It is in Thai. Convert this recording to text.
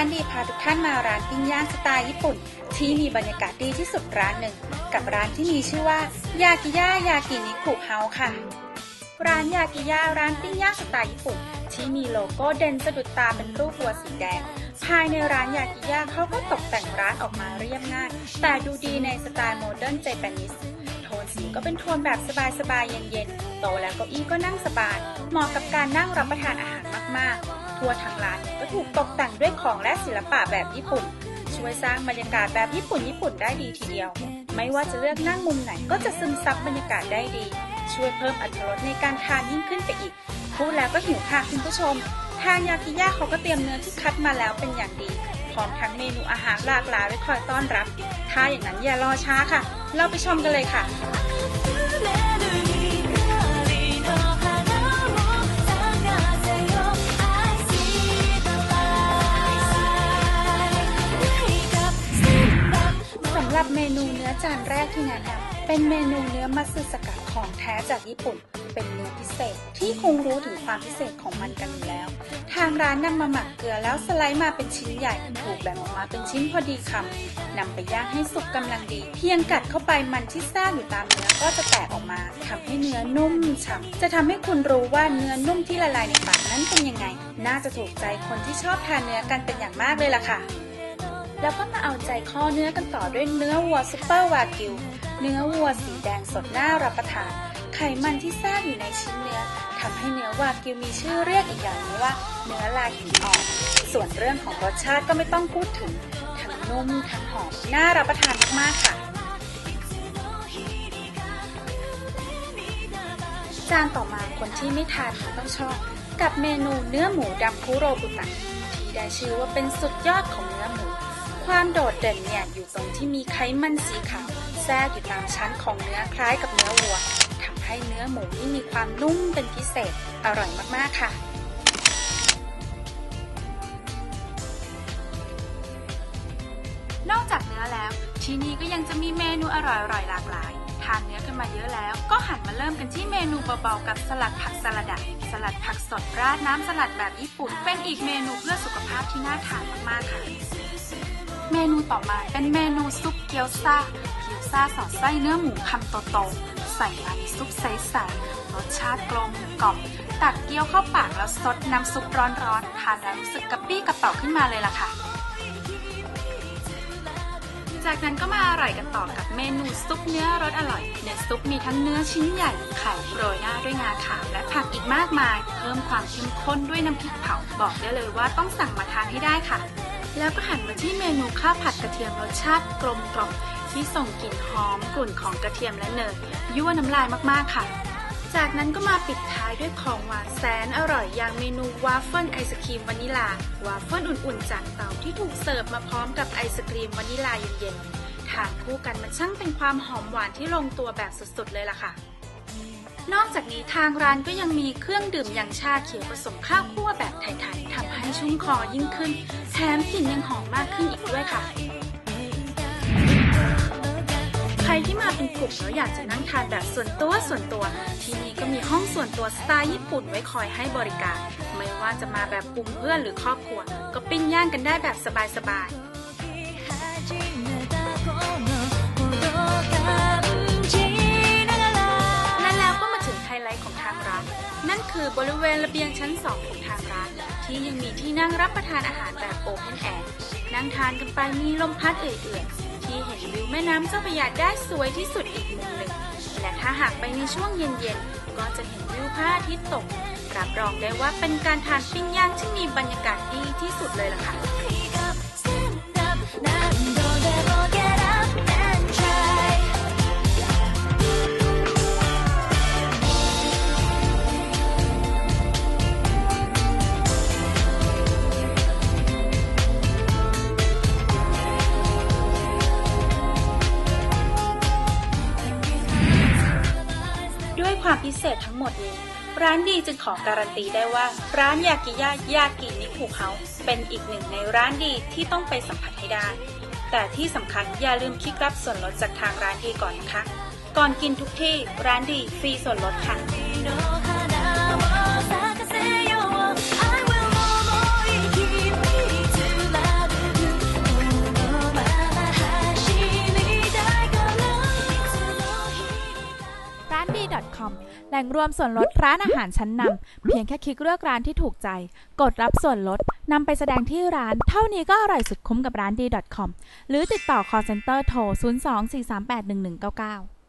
านดีพาทุกท่านมาร้านปิ้งย่างสไตล์ญี่ปุ่น ที่มีบรรยากาศดีที่สุดร้านหนึ่ง กับร้านที่มีชื่อว่ายากิย่ายากินิคุเฮาค่ะ ร้านยากิย่าร้านปิ้งย่างสไตล์ญี่ปุ่น ที่มีโลโก้เด่นสะดุดตาเป็นรูปวัวสีแดง ภายในร้านยากิย่าเขาก็ตกแต่งร้านออกมาเรียบง่าย แต่ดูดีในสไตล์โมเดิร์นเจแปนิสโทนสีก็เป็นโทนแบบสบายๆเย็นๆโตแล้วเก้าอี้ก็นั่งสบาย เหมาะกับการนั่งรับประทานอาหารมากๆ ทั่วทั้งร้านก็ถูกตกแต่งด้วยของและศิลปะแบบญี่ปุ่น ช่วยสร้างบรรยากาศแบบญี่ปุ่นญี่ปุ่นได้ดีทีเดียว ไม่ว่าจะเลือกนั่งมุมไหนก็จะซึมซับบรรยากาศได้ดี ช่วยเพิ่มอรรถรสในการทานยิ่งขึ้นไปอีกพูดแล้วก็หิวค่ะคุณผู้ชม ทางยากิย่าเขาก็เตรียมเนื้อที่คัดมาแล้วเป็นอย่างดี พร้อมทั้งเมนูอาหารหลากหลายไว้คอยต้อนรับ ถ้าอย่างนั้นอย่ารอช้าค่ะ เราไปชมกันเลยค่ะ เนื้อจานแรกที่แนะนำเป็นเมนูเนื้อมัสึสกัดของแท้จากญี่ปุ่น เป็นเนื้อพิเศษที่คงรู้ถึงความพิเศษของมันกันอยู่แล้ว ทางร้านนำมาหมักเกลือแล้วสไลด์มาเป็นชิ้นใหญ่ถูกแบ่งออกมาเป็นชิ้นพอดีคำนำไปย่างให้สุกกำลังดี เพียงกัดเข้าไปมันที่แทรกอยู่ตามเนื้อก็จะแตกออกมาทำให้เนื้อนุ่มฉ่ำจะทำให้คุณรู้ว่าเนื้อนุ่มที่ละลายในปากนั้นเป็นยังไง น่าจะถูกใจคนที่ชอบทานเนื้อกันเป็นอย่างมากเลยล่ะค่ะ แล้วก็มาเอาใจข้อเนื้อกันต่อด้วยเนื้อวัวซุปเปอร์วากิว เนื้อวัวสีแดงสดน่ารับประทาน ไขมันที่แทรกอยู่ในชิ้นเนื้อทำให้เนื้อวากิวมีชื่อเรียกอีกอย่างนึงว่า เนื้อลาหินอ่อน ส่วนเรื่องของรสชาติก็ไม่ต้องพูดถึง ทั้งนุ่มทั้งหอม น่ารับประทานมากๆค่ะ จานต่อมาคนที่ไม่ทานก็ต้องชอบ กับเมนูเนื้อหมูดำคุโรบุตะที่ได้ชื่อว่าเป็นสุดยอดของเนื้อหมู ความโดดเด่นเนี่ยอยู่ตรงที่มีไขมันสีขาว แทรกอยู่ตามชั้นของเนื้อคล้ายกับเนื้อวัวทำให้เนื้อหมูนี่มีความนุ่มเป็นพิเศษ อร่อยมากๆค่ะนอกจากเนื้อแล้ว ที่นี่ก็ยังจะมีเมนูอร่อยๆหลากหลาย ทานเนื้อกันมาเยอะแล้ว ก็หันมาเริ่มกันที่เมนูเบาๆกับสลัดผักสลัดดสลัดผักสดราดน้ำสลัดแบบญี่ปุ่น เป็นอีกเมนูเพื่อสุขภาพที่น่าทานมากๆค่ะ เมนูต่อมาเป็นเมนูซุปเกี๊ยวซ่า เกี๊ยวซ่าสอดไส้เนื้อหมูคำโตๆใส่มาในซุปใสๆรสชาติกลมกล่อมตักเกี๊ยวเข้าปากแล้วซดน้ำซุปร้อนๆทานแล้วรู้สึกกระปี้กระเป๋าขึ้นมาเลยล่ะค่ะ จากนั้นก็มาอร่อยกันต่อกับเมนูซุปเนื้อรสอร่อยในซุปมีทั้งเนื้อชิ้นใหญ่ไข่โรยหน้าด้วยงาขาวและผักอีกมากมาย เพิ่มความเข้มข้นด้วยน้ำพริกเผาบอกได้เลยว่าต้องสั่งมาทานให้ได้ค่ะ แล้วก็หันมาที่เมนูข้าวผัดกระเทียมรสชาติกลมกล่อมที่ส่งกลิ่นหอมกลุ่นของกระเทียมและเนยยั่วน้ำลายมากๆค่ะ จากนั้นก็มาปิดท้ายด้วยของหวานแสนอร่อยอย่างเมนูวาฟเฟิลไอศครีมวานิลาวาฟเฟิลอุ่นๆ จากเตาที่ถูกเสิร์ฟมาพร้อมกับไอศครีมวานิลาเย็นๆทานคู่กันมันช่างเป็นความหอมหวานที่ลงตัวแบบสุดๆเลยล่ะค่ะ นอกจากนี้ทางร้านก็ยังมีเครื่องดื่มอย่างชาเขียวผสมข้าวคั่วแบบไทยๆทำให้ชุ่มคอยิ่งขึ้น แถมกลิ่นยังหอมมากขึ้นอีกด้วยค่ะ ใครที่มาเป็นกลุ่มแล้วอยากจะนั่งทานแบบส่วนตัวส่วนตัว ที่นี่ก็มีห้องส่วนตัวสไตล์ญี่ปุ่นไว้คอยให้บริการ ไม่ว่าจะมาแบบกลุ่มเพื่อนหรือครอบครัว ก็ปิ้งย่างกันได้แบบสบายๆ นั่นคือบริเวณระเบียงชั้น2ของทางร้าน ที่ยังมีที่นั่งรับประทานอาหารแบบโอเพนแอร์นั่งทานกันไปมีลมพัดเอื่อยๆ ที่เห็นวิวแม่น้ำเจ้าพระยาได้สวยที่สุดอีกมุมหนึ่งและถ้าหากไปในช่วงเย็นๆ ก็จะเห็นวิวพระอาทิตย์ตกรับรองได้ว่าเป็นการทานปิ้งย่างที่มีบรรยากาศดีที่สุดเลยล่ะค่ะ ความพิเศษทั้งหมดนี้ ร้านดีจึงขอการันตีได้ว่า ร้านยากิยายากินิคุเฮาเป็นอีกหนึ่งในร้านดีที่ต้องไปสัมผัสให้ได้ แต่ที่สำคัญอย่าลืมคลิกรับส่วนลดจากทางร้านดีก่อนนะคะ ก่อนกินทุกที่ร้านดีฟรีส่วนลดค่ะ ล่งรวมส่วนลดร้านอาหารชั้นนำเพียงแค่คลิกเลือกร้านที่ถูกใจ กดรับส่วนลดนำไปแสดงที่ร้าน เท่านี้ก็อร่อยสุดคุ้มกับร้านดี .com หรือติดต่อ call center โทร 02 438 1199